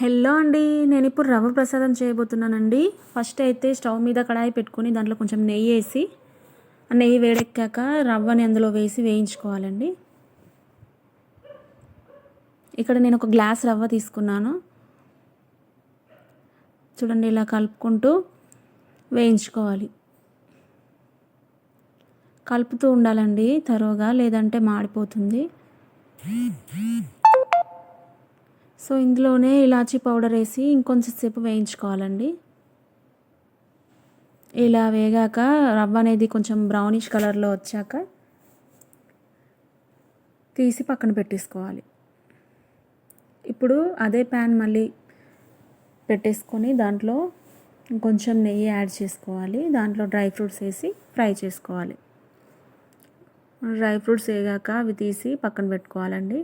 Hello అండి. నేను ఇప్పుడు రవ్వ ప్రసాదం చేయబోతున్నానండి. ఫస్ట్ అయితే స్టవ్ మీద కడాయి పెట్టుకుని దాంట్లో కొంచెం నెయ్యి వేసి ఆ నెయ్యి వేడెక్కాక రవ్వని అందులో వేసి వేయించుకోవాలండి. ఇక్కడ నేను ఒక గ్లాస్ రవ్వ తీసుకున్నాను. చూడండి ఇలా కలుపుకుంటూ వేయించుకోవాలి. కలుపుతూ ఉండాలండి తరువుగా లేదంటే మాడిపోతుంది. సో ఇందులోనే ఇలాచీ పౌడర్ వేసి ఇంకొంచెంసేపు వేయించుకోవాలండి. ఇలా వేగాక రవ్వ అనేది కొంచెం బ్రౌనిష్ కలర్లో వచ్చాక తీసి పక్కన పెట్టేసుకోవాలి. ఇప్పుడు అదే ప్యాన్ మళ్ళీ పెట్టేసుకొని దాంట్లో కొంచెం నెయ్యి యాడ్ చేసుకోవాలి. దాంట్లో డ్రై ఫ్రూట్స్ వేసి ఫ్రై చేసుకోవాలి. డ్రై ఫ్రూట్స్ వేగాక అవి తీసి పక్కన పెట్టుకోవాలండి.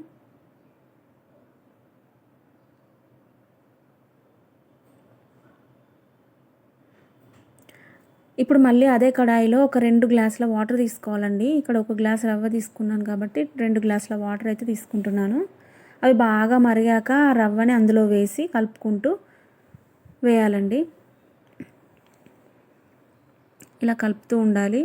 ఇప్పుడు మళ్ళీ అదే కడాయిలో ఒక రెండు గ్లాసుల వాటర్ తీసుకోవాలండి. ఇక్కడ ఒక గ్లాస్ రవ్వ తీసుకున్నాను కాబట్టి రెండు గ్లాసుల వాటర్ అయితే తీసుకుంటున్నాను. అవి బాగా మరిగాక ఆ రవ్వని అందులో వేసి కలుపుకుంటూ వేయాలండి. ఇలా కలుపుతూ ఉండాలి.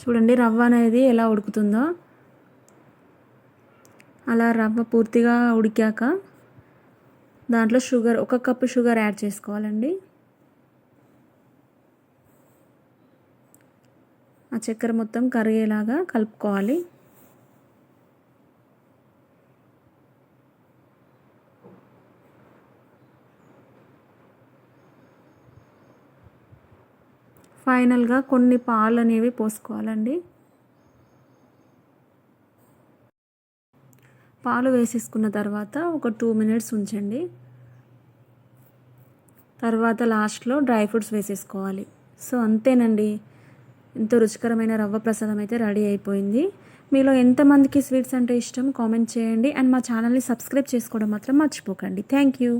చూడండి రవ్వ అనేది ఎలా ఉడుకుతుందో. అలా రవ్వ పూర్తిగా ఉడికాక దాంట్లో షుగర్ ఒక కప్పు షుగర్ యాడ్ చేసుకోవాలండి. ఆ చక్కెర మొత్తం కరిగేలాగా కలుపుకోవాలి. ఫైనల్గా కొన్ని పాలు అనేవి పోసుకోవాలండి. పాలు వేసేసుకున్న తర్వాత ఒక టూ మినిట్స్ ఉంచండి. తర్వాత లాస్ట్లో డ్రై ఫ్రూట్స్ వేసేసుకోవాలి. సో అంతేనండి. ఎంతో రుచికరమైన రవ్వ ప్రసాదం అయితే రెడీ అయిపోయింది. మీలో ఎంతమందికి స్వీట్స్ అంటే ఇష్టం కామెంట్ చేయండి. అండ్ మా ఛానల్ని సబ్స్క్రైబ్ చేసుకోవడం మాత్రం మర్చిపోకండి. Thank you.